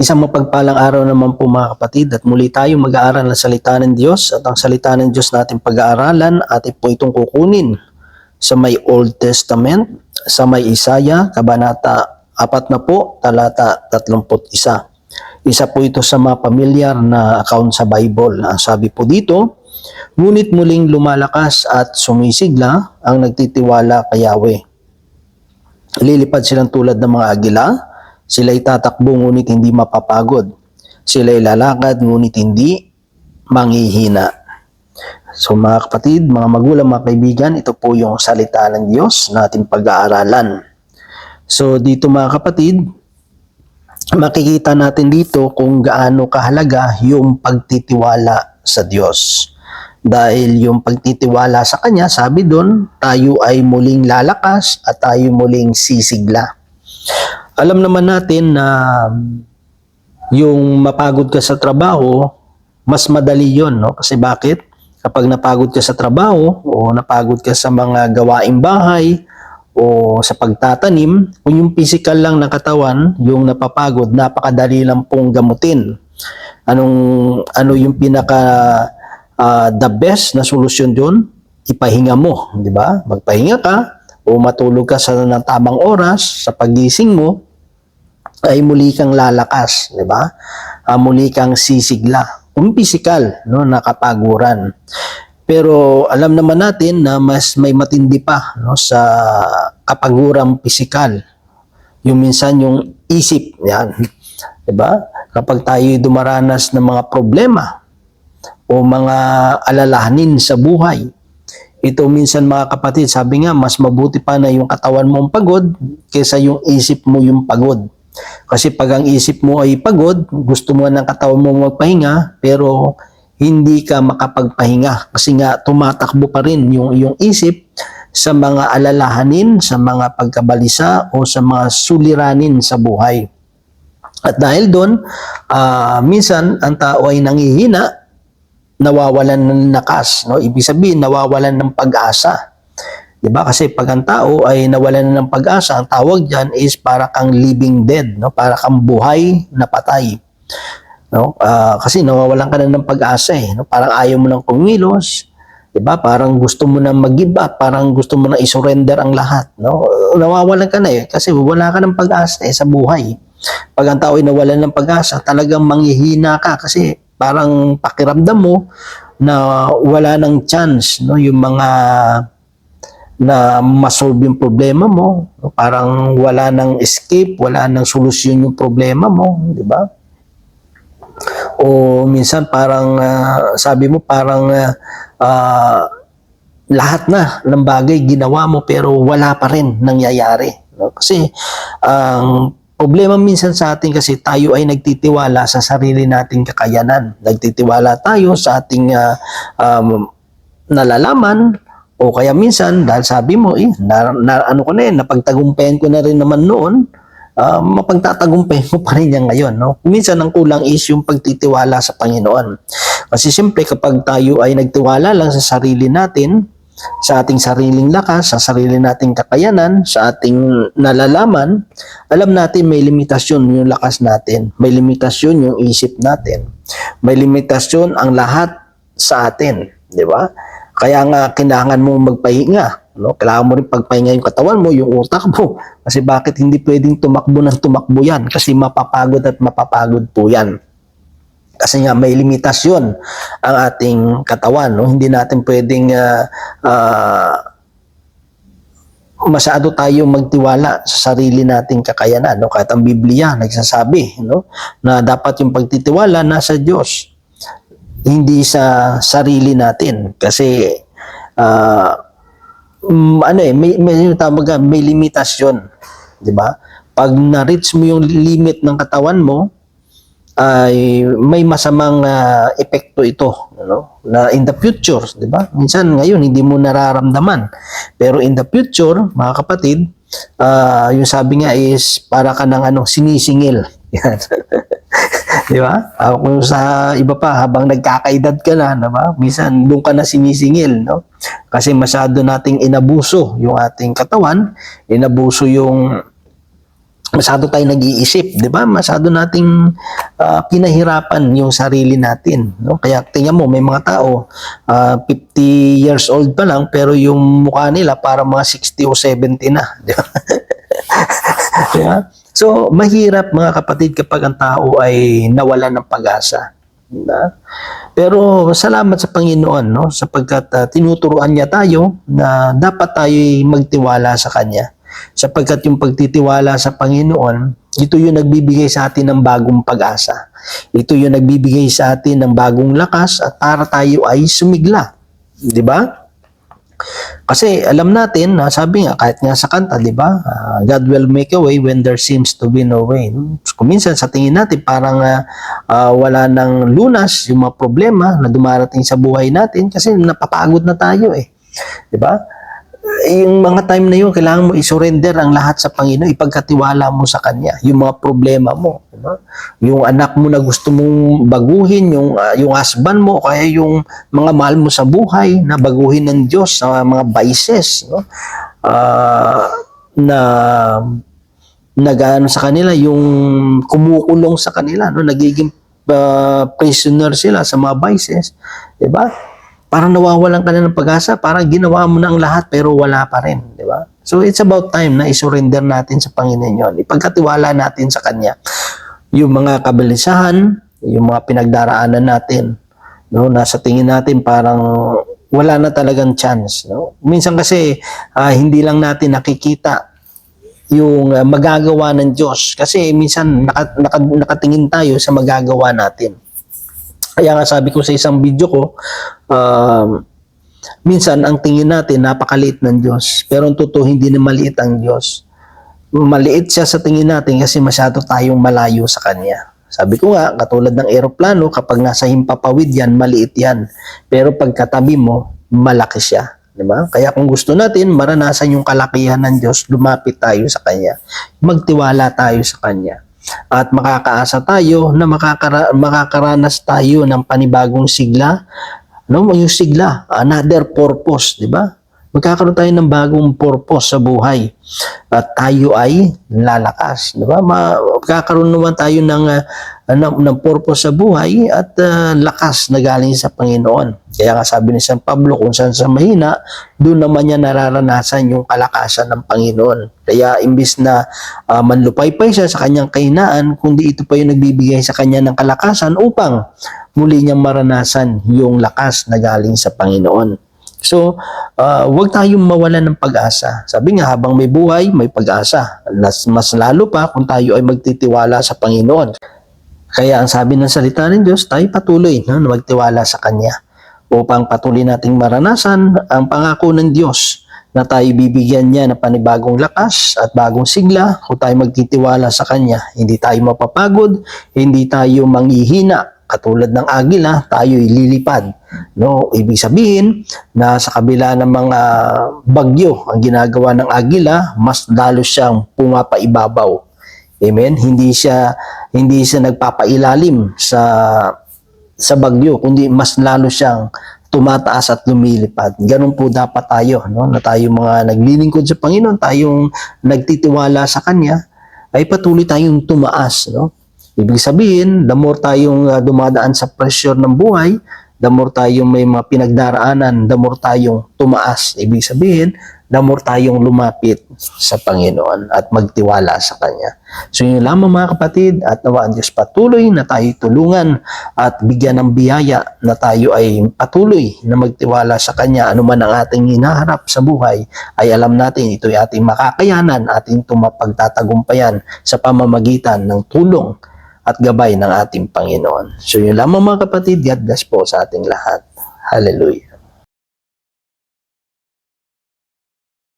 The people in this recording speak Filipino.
Isang mapagpalang araw naman po mga kapatid at muli tayong mag-aaral ng salita ng Diyos at ang salita ng Diyos natin pag-aaralan atin po itong kukunin sa may Old Testament, sa may Isaiah, Kabanata 4 na po, talata 31. Isa po ito sa mga pamilyar na account sa Bible. Ang sabi po dito, Ngunit muling lumalakas at sumisigla ang nagtitiwala kay Yahweh. Lilipad silang tulad ng mga agila, sila'y tatakbo ngunit hindi mapapagod. Sila'y lalakad ngunit hindi manghihina. So mga kapatid, mga magulang, mga kaibigan, ito po yung salita ng Diyos na ating pag-aaralan. So dito mga kapatid, makikita natin dito kung gaano kahalaga yung pagtitiwala sa Diyos. Dahil yung pagtitiwala sa Kanya, sabi doon, tayo ay muling lalakas at tayo muling sisigla. Alam naman natin na yung mapagod ka sa trabaho, mas madali yon no? Kasi bakit? Kapag napagod ka sa trabaho o napagod ka sa mga gawaing bahay o sa pagtatanim, kung yung physical lang na katawan, yung napapagod, napakadali lang pong gamutin. Anong ano yung pinaka ah, the best na solusyon doon? Ipahinga mo, di ba? Magpahinga ka o matulog ka sa ng tamang oras sa pagising mo ay muli kang lalakas, di ba? Ah, muli kang sisigla. Kung physical, no, nakapaguran. Pero alam naman natin na mas may matindi pa no, sa kapagurang pisikal. Yung minsan yung isip, yan. 'Di ba? Kapag tayo dumaranas ng mga problema o mga alalahanin sa buhay, ito minsan mga kapatid, sabi nga, mas mabuti pa na yung katawan mo ang pagod kaysa yung isip mo yung pagod. Kasi pag ang isip mo ay pagod, gusto mo ng katawan mo magpahinga, pero hindi ka makapagpahinga kasi nga tumatakbo pa rin yung yung isip sa mga alalahanin, sa mga pagkabalisa o sa mga suliranin sa buhay. At dahil doon, ah, minsan ang tao ay nangihina, nawawalan ng lakas, no? Ibig sabihin nawawalan ng pag-asa. 'Di ba? Kasi pag ang tao ay nawalan ng pag-asa, ang tawag diyan is para kang living dead, no? Para kang buhay na patay. No? Ah, kasi nawawalan ka na ng pag-asa eh, no? Parang ayaw mo nang kumilos, 'di ba? Parang gusto mo na mag-give up, parang gusto mo na i-surrender ang lahat, no? Nawawalan ka na eh kasi wala ka ng pag-asa eh sa buhay. Pag ang tao ay nawalan ng pag-asa, talagang manghihina ka kasi parang pakiramdam mo na wala ng chance, no? Yung mga na masolve yung problema mo, parang wala ng escape, wala ng solusyon yung problema mo, di ba? O minsan parang ah, sabi mo parang ah, lahat na ng bagay ginawa mo pero wala pa rin nangyayari. No? Kasi ang problema minsan sa atin kasi tayo ay nagtitiwala sa sarili nating kakayanan. Nagtitiwala tayo sa ating ah, um, nalalaman o kaya minsan dahil sabi mo eh na, na- ano ko na eh napagtagumpayan ko na rin naman noon uh, mapagtatagumpayan mo pa rin yan ngayon. No? Minsan ang kulang is yung pagtitiwala sa Panginoon. Kasi siyempre kapag tayo ay nagtiwala lang sa sarili natin, sa ating sariling lakas, sa sarili nating kakayanan, sa ating nalalaman, alam natin may limitasyon yung lakas natin. May limitasyon yung isip natin. May limitasyon ang lahat sa atin. Di ba? Kaya nga kailangan mo magpahinga. No? Kailangan mo rin pagpahinga yung katawan mo, yung utak mo. Kasi bakit hindi pwedeng tumakbo ng tumakbo yan? Kasi mapapagod at mapapagod po yan. Kasi nga may limitasyon ang ating katawan. No? Hindi natin pwedeng ah, ah, masyado tayo magtiwala sa sarili nating kakayanan. No? Kahit ang Biblia nagsasabi no? na dapat yung pagtitiwala nasa Diyos hindi sa sarili natin kasi ah, mm, ano eh may may tawag may limitasyon, 'di ba? Pag na-reach mo yung limit ng katawan mo ay may masamang ah, epekto ito, ano? Na in the future, 'di ba? Minsan ngayon hindi mo nararamdaman. Pero in the future, mga kapatid, ah, yung sabi nga is para ka ng ano, sinisingil. Yan. Di ba? Ah, kung sa iba pa, habang nagkakaedad ka na, di ba? Minsan, doon ka na sinisingil, no? Kasi masyado nating inabuso yung ating katawan, inabuso yung masyado tayo nag-iisip, 'di ba? Masyado nating ah, pinahirapan yung sarili natin, no? Kaya tingnan mo, may mga tao ah, 50 years old pa lang pero yung mukha nila para mga 60 o 70 na, 'di ba? Di ba? So, mahirap mga kapatid kapag ang tao ay nawalan ng pag-asa. Ba? Pero salamat sa Panginoon no sapagkat ah, tinuturuan niya tayo na dapat tayo magtiwala sa kanya. Sapagkat yung pagtitiwala sa Panginoon, ito yung nagbibigay sa atin ng bagong pag-asa. Ito yung nagbibigay sa atin ng bagong lakas at para tayo ay sumigla. Di ba? Kasi alam natin, na sabi nga, kahit nga sa kanta, di ba? ah, God will make a way when there seems to be no way. Kung minsan sa tingin natin, parang ah, wala nang lunas yung mga problema na dumarating sa buhay natin kasi napapagod na tayo eh. Di ba? Yung mga time na yun, kailangan mo isurrender ang lahat sa Panginoon, ipagkatiwala mo sa Kanya, yung mga problema mo. Di ba? Yung anak mo na gusto mong baguhin, yung, ah, yung husband mo, kaya yung mga mahal mo sa buhay na baguhin ng Diyos sa mga vices. No? Ah, na nagano sa kanila yung kumukulong sa kanila no nagiging ah, prisoner sila sa mga vices 'di ba parang nawawalan ka na ng pag-asa parang ginawa mo na ang lahat pero wala pa rin 'di ba so it's about time na isurrender natin sa Panginoon yon ipagkatiwala natin sa kanya yung mga kabalisahan yung mga pinagdaraanan natin no nasa tingin natin parang wala na talagang chance no minsan kasi ah, hindi lang natin nakikita yung uh, magagawa ng Diyos. Kasi minsan naka, nakatingin tayo sa magagawa natin. Kaya nga sabi ko sa isang video ko, um, minsan ang tingin natin napakaliit ng Diyos. Pero ang totoo hindi na maliit ang Diyos. Maliit siya sa tingin natin kasi masyado tayong malayo sa Kanya. Sabi ko nga, katulad ng eroplano, kapag nasa himpapawid yan, maliit yan. Pero pagkatabi mo, malaki siya. Diba? Kaya kung gusto natin maranasan yung kalakihan ng Diyos, lumapit tayo sa Kanya. Magtiwala tayo sa Kanya. At makakaasa tayo na makakara- makakaranas tayo ng panibagong sigla. No, yung sigla, another purpose, di ba? Magkakaroon tayo ng bagong purpose sa buhay. At tayo ay lalakas, di ba? Ma- magkakaroon naman tayo ng, ah, ng, ng purpose sa buhay at ah, lakas na galing sa Panginoon. Kaya nga sabi ni San Pablo, kung saan sa mahina, doon naman niya nararanasan yung kalakasan ng Panginoon. Kaya imbis na ah, manlupaypay siya sa kanyang kahinaan, kundi ito pa yung nagbibigay sa kanya ng kalakasan upang muli niyang maranasan yung lakas na galing sa Panginoon. So, ah, huwag tayong mawalan ng pag-asa. Sabi nga, habang may buhay, may pag-asa. Mas, mas lalo pa kung tayo ay magtitiwala sa Panginoon. Kaya ang sabi ng salita ng Diyos, tayo patuloy no, na magtiwala sa Kanya upang patuloy nating maranasan ang pangako ng Diyos na tayo bibigyan niya ng panibagong lakas at bagong sigla kung tayo magtitiwala sa Kanya. Hindi tayo mapapagod, hindi tayo manghihina. Katulad ng agila, tayo ililipad. No, ibig sabihin na sa kabila ng mga bagyo ang ginagawa ng agila, mas lalo siyang pumapaibabaw. Amen. Hindi siya hindi siya nagpapailalim sa sa bagyo, kundi mas lalo siyang tumataas at lumilipad. Ganun po dapat tayo, no? Na tayo mga naglilingkod sa Panginoon, tayong nagtitiwala sa Kanya, ay patuloy tayong tumaas, no? Ibig sabihin, the more tayong uh, dumadaan sa pressure ng buhay, the more tayong may mga pinagdaraanan, the more tayong tumaas. Ibig sabihin, the more tayong lumapit sa Panginoon at magtiwala sa Kanya. So yun lamang mga kapatid at nawa ang Diyos patuloy na tayo tulungan at bigyan ng biyaya na tayo ay patuloy na magtiwala sa Kanya. Ano man ang ating hinaharap sa buhay ay alam natin ito ay ating makakayanan, ating tumapagtatagumpayan sa pamamagitan ng tulong at gabay ng ating Panginoon. So yun lamang mga kapatid, God bless po sa ating lahat. Hallelujah.